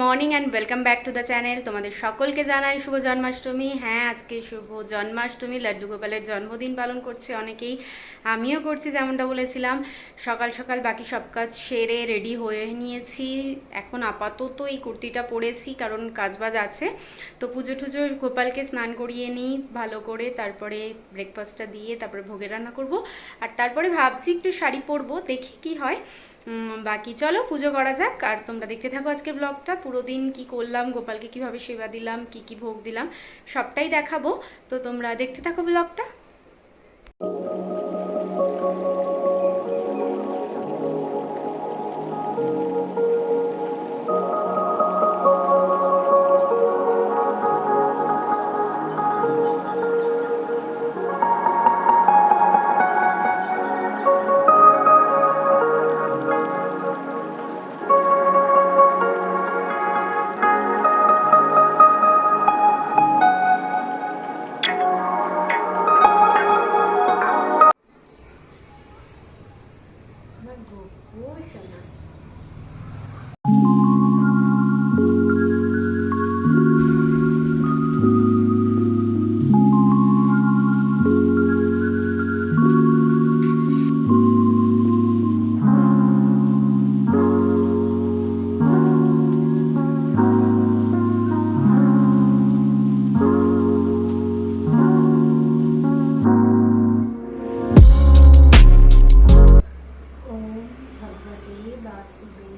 Morning and welcome back to the channel. তোমাদের সকলকে জানাই শুভ জন্মাষ্টমী। হ্যাঁ আজকে শুভ জন্মাষ্টমী। লাড্ডু গোপালের জন্মদিন পালন করছে অনেকেই। আমিও করছি যেমনটা বলেছিলাম। সকাল সকাল বাকি সব কাজ সেরে রেডি হয়ে নিয়েছি। এখন আপাতত এই কুর্তিটা পরেছি, কারণ কাজবাজ আছে। তো পুজো টুজো গোপালকে স্নান করিয়ে নিই, ভালো করে। তারপরে ব্রেকফাস্টটা দিয়ে তারপরে ভোগের রান্না করব। আর তারপরে ভাবছি একটু শাড়ি পরবো, দেখি কি হয়। বাকি চলো, পুজো করা যাক। আর তোমরা দেখতে থাকো আজকে ব্লগটা। পুরো দিন কি করলাম, গোপালকে কীভাবে সেবা দিলাম, কি কি ভোগ দিলাম, সবটাই দেখাবো। তো তোমরা দেখতে থাকো ব্লগটা। December. to be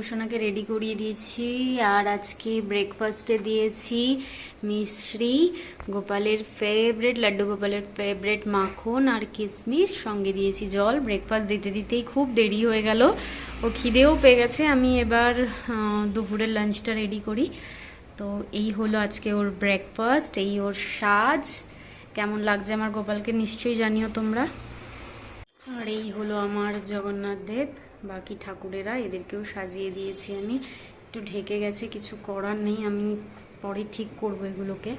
গোপুসোনাকে রেডি করিয়ে দিয়েছি। আর আজকে ব্রেকফাস্টে দিয়েছি মিশ্রি, গোপালের ফেভারেট লাড্ডু গোপালের ফেভারেট মাখন আর কিশমিশ। সঙ্গে দিয়েছি জল। ব্রেকফাস্ট দিতে দিতেই খুব দেরি হয়ে গেল। ও খিদেও পেয়ে গেছে। আমি এবার দুপুরের লাঞ্চটা রেডি করি। তো এই হলো আজকে ওর ব্রেকফাস্ট এই ওর সাজ। কেমন লাগছে আমার গোপালকে নিশ্চয়ই জানিও তোমরা। আর এই হলো আমার জগন্নাথ দেব। বাকি ঠাকুরেরা, এদেরকেও সাজিয়ে দিয়েছি আমি। একটু ঢেকে গেছে, কিছু করার নেই, আমি পরে ঠিক করব এগুলোকে।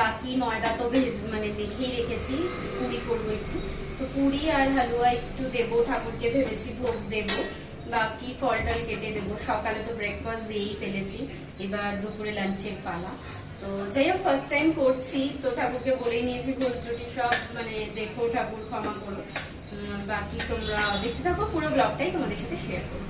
বাকি ময়দা তো ভেজ মানে মেখেই রেখেছি, পুরি করব একটু। তো পুরি আর হালুয়া একটু দেব, ঠাকুরকে ভেবেছি ভোগ দেব। বাকি ফলটাল কেটে দেবো। সকালে তো ব্রেকফাস্ট দিয়েই ফেলেছি। এবার দুপুরে লাঞ্চের পালা। তো যাই হোক ফার্স্ট টাইম করছি। তো ঠাকুরকে বলেই নিয়েছি ভুল ত্রুটি সব মানে দেখো, ঠাকুর ক্ষমা করো বাকি তোমরা দেখতে থাকো, পুরো ব্লগটাই তোমাদের সাথে শেয়ার করব।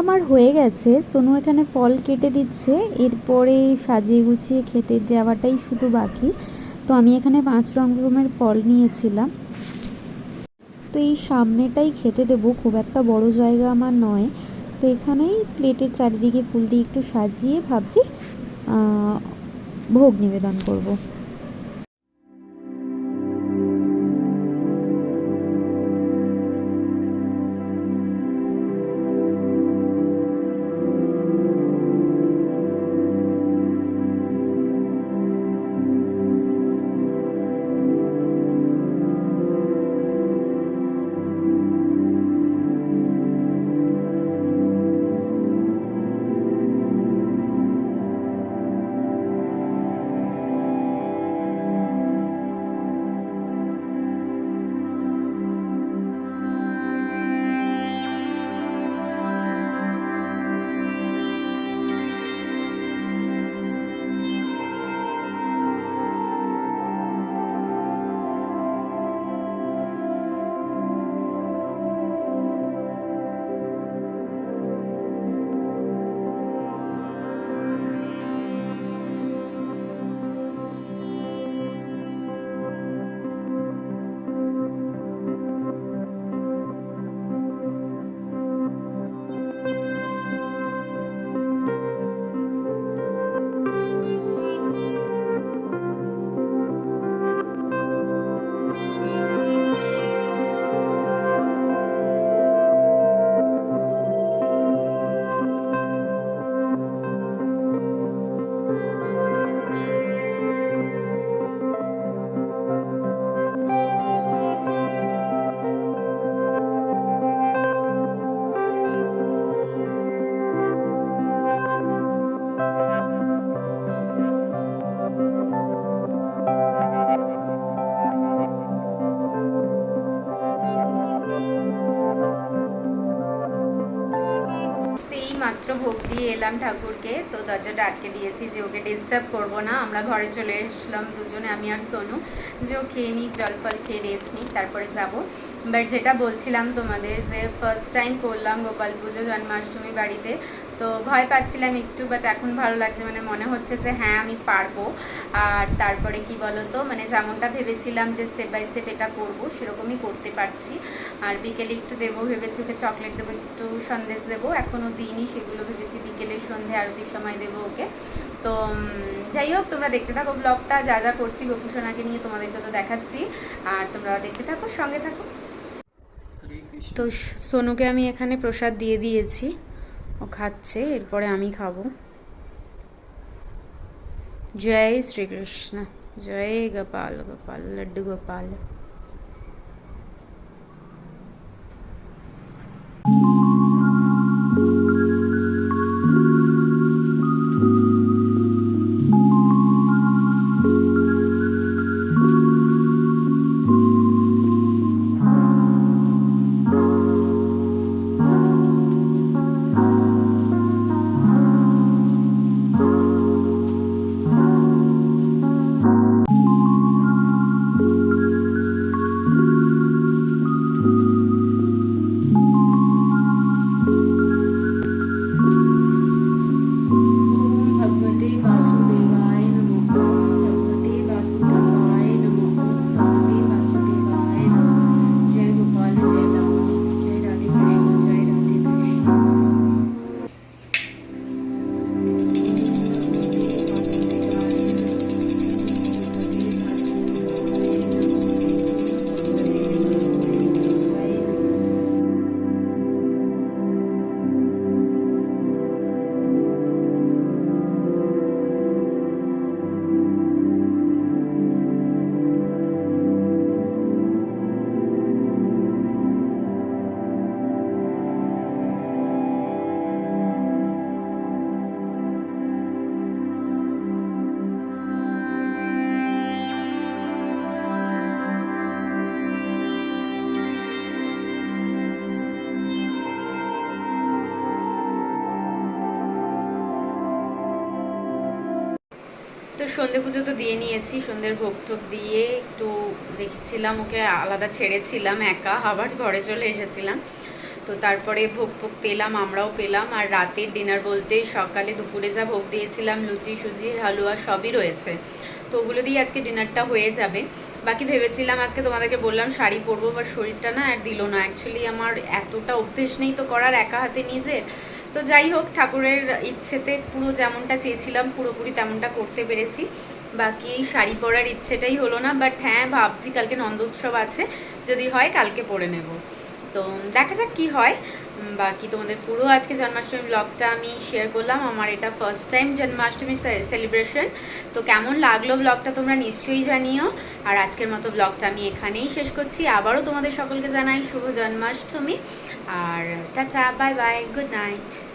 আমার হয়ে গেছে। সোনু এখানে ফল কেটে দিচ্ছে। এরপরে সাজিয়ে গুছিয়ে খেতে দেওয়াটাই শুধু বাকি। তো আমি এখানে পাঁচ রকমের ফল নিয়েছিলাম। তো এই সামনেটাই খেতে দেবো। খুব একটা বড় জায়গা আমার নয়। তো এখানেই প্লেটের চারিদিকে ফুল দিয়ে একটু সাজিয়ে ভাবছি ভোগ নিবেদন করব। মাত্র ভোগ দিয়ে এলাম ঠাকুরকে, তো দরজাটা আটকে দিয়েছি যে ওকে ডিস্টার্ব করব না। আমরা ঘরে চলে এসলাম দুজনে, আমি আর সোনু। যে ও খেয়ে নিই জল ফল খেয়ে রেস্ট নিই তারপরে যাব। বাট যেটা বলছিলাম তোমাদের যে ফার্স্ট টাইম করলাম গোপাল পুজো জন্মাষ্টমী বাড়িতে তো ভয় পাচ্ছিলাম একটু বাট এখন ভালো লাগছে। মানে মনে হচ্ছে যে হ্যাঁ আমি পারব। আর তারপরে কি বলো তো মানে যেমনটা ভেবেছিলাম যে স্টেপ বাই স্টেপ এটা করব সেরকমই করতে পারছি। আর বিকেলে একটু দেবো ভেবেছি ওকে চকলেট দেবো একটু সন্দেশ দেবো। এখনও দিইনি সেগুলো ভেবেছি বিকেলে সন্ধে আরতির সময় দেবো ওকে। তো যাই হোক তোমরা দেখতে থাকো ব্লগটা যা যা করছি গোপুসোনাকে নিয়ে তোমাদেরকে তো দেখাচ্ছি। আর তোমরা দেখতে থাকো সঙ্গে থাকো। তো সোনুকে আমি এখানে প্রসাদ দিয়ে দিয়েছি। ও খাচ্ছে এরপরে আমি খাব। জয় শ্রীকৃষ্ণ। জয় গোপাল গোপাল লড্ডু গোপাল। সন্ধে পুজো তো দিয়ে নিয়েছি, সন্ধ্যের ভোগ টোগ দিয়ে একটু দেখেছিলাম, ওকে আলাদা ছেড়েছিলাম একা, আবার ঘরে চলে এসেছিলাম। তো তারপরে ভোগ ভোগ পেলাম, আমরাও পেলাম, আর রাতের ডিনার বলতে সকালে দুপুরে যা ভোগ দিয়েছিলাম, লুচি, সুজি, হালুয়া সবই রয়েছে। তো ওগুলো দিয়ে আজকে ডিনারটা হয়ে যাবে। বাকি ভেবেছিলাম আজকে তোমাদেরকে বললাম শাড়ি পরবো বা শরীরটা না আর দিল না। অ্যাকচুয়ালি আমার এতটা অভ্যেস নেই তো করার, একা হাতে নিজের। তো যাই হোক, ঠাকুরের ইচ্ছেতে পুরো যেমনটা চেয়েছিলাম, পুরোপুরি তেমনটা করতে পেরেছি। বাকি এই শাড়ি পরার ইচ্ছেটাই হলো না বাট হ্যাঁ ভাবছি কালকে নন্দ উৎসব আছে, যদি হয় কালকে পরে নেব। তো দেখা যাক কি হয়। বাকি তোমাদের পুরো আজকে জন্মাষ্টমী ব্লগটা আমি শেয়ার করলাম। আমার এটা ফার্স্ট টাইম জন্মাষ্টমী সেলিব্রেশন তো কেমন লাগল ব্লগটা তোমরা নিশ্চয়ই জানিও। আর আজকের মতো ব্লগটা আমি এখানেই শেষ করছি। আবারও তোমাদের সকলকে জানাই শুভ জন্মাষ্টমী। আর tata bye bye good night